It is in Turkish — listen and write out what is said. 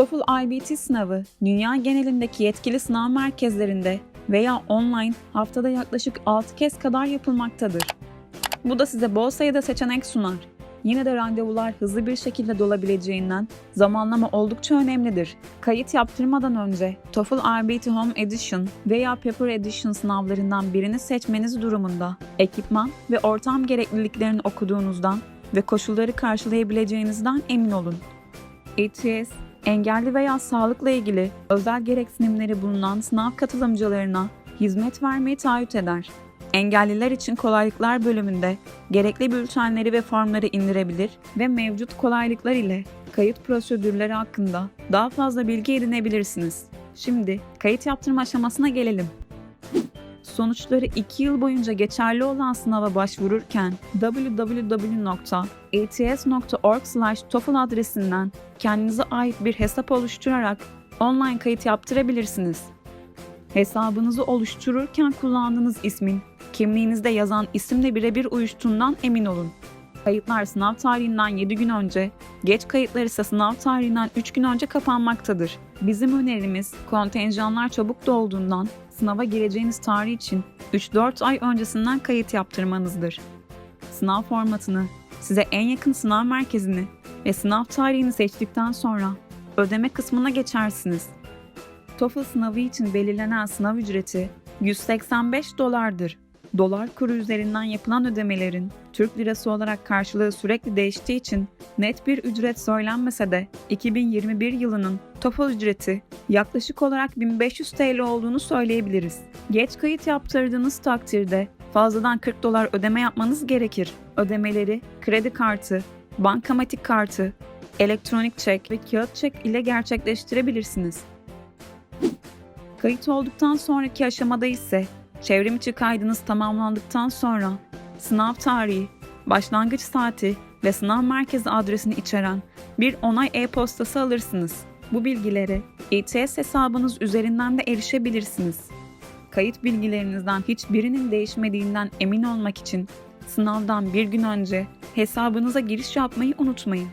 TOEFL IBT sınavı dünya genelindeki yetkili sınav merkezlerinde veya online haftada yaklaşık 6 kez kadar yapılmaktadır. Bu da size bol sayıda seçenek sunar. Yine de randevular hızlı bir şekilde dolabileceğinden zamanlama oldukça önemlidir. Kayıt yaptırmadan önce TOEFL IBT Home Edition veya Paper Edition sınavlarından birini seçmeniz durumunda ekipman ve ortam gerekliliklerini okuduğunuzdan ve koşulları karşılayabileceğinizden emin olun. ETS, engelli veya sağlıkla ilgili özel gereksinimleri bulunan sınav katılımcılarına hizmet vermeyi taahhüt eder. Engelliler için kolaylıklar bölümünde gerekli bültenleri ve formları indirebilir ve mevcut kolaylıklar ile kayıt prosedürleri hakkında daha fazla bilgi edinebilirsiniz. Şimdi kayıt yaptırma aşamasına gelelim. Sonuçları 2 yıl boyunca geçerli olan sınava başvururken www.ats.org/toefl adresinden kendinize ait bir hesap oluşturarak online kayıt yaptırabilirsiniz. Hesabınızı oluştururken kullandığınız ismin kimliğinizde yazan isimle birebir uyuştuğundan emin olun. Kayıtlar sınav tarihinden 7 gün önce, geç kayıtlar ise sınav tarihinden 3 gün önce kapanmaktadır. Bizim önerimiz kontenjanlar çabuk dolduğundan sınava gireceğiniz tarih için 3-4 ay öncesinden kayıt yaptırmanızdır. Sınav formatını, size en yakın sınav merkezini ve sınav tarihini seçtikten sonra ödeme kısmına geçersiniz. TOEFL sınavı için belirlenen sınav ücreti 185 dolardır. Dolar kuru üzerinden yapılan ödemelerin Türk lirası olarak karşılığı sürekli değiştiği için net bir ücret söylenmese de 2021 yılının TOEFL ücreti yaklaşık olarak 1500 TL olduğunu söyleyebiliriz. Geç kayıt yaptırdığınız takdirde fazladan 40 dolar ödeme yapmanız gerekir. Ödemeleri kredi kartı, bankamatik kartı, elektronik çek ve kağıt çek ile gerçekleştirebilirsiniz. Kayıt olduktan sonraki aşamada ise çevrim içi kaydınız tamamlandıktan sonra sınav tarihi, başlangıç saati ve sınav merkezi adresini içeren bir onay e-postası alırsınız. Bu bilgilere ETS hesabınız üzerinden de erişebilirsiniz. Kayıt bilgilerinizden hiçbirinin değişmediğinden emin olmak için sınavdan bir gün önce hesabınıza giriş yapmayı unutmayın.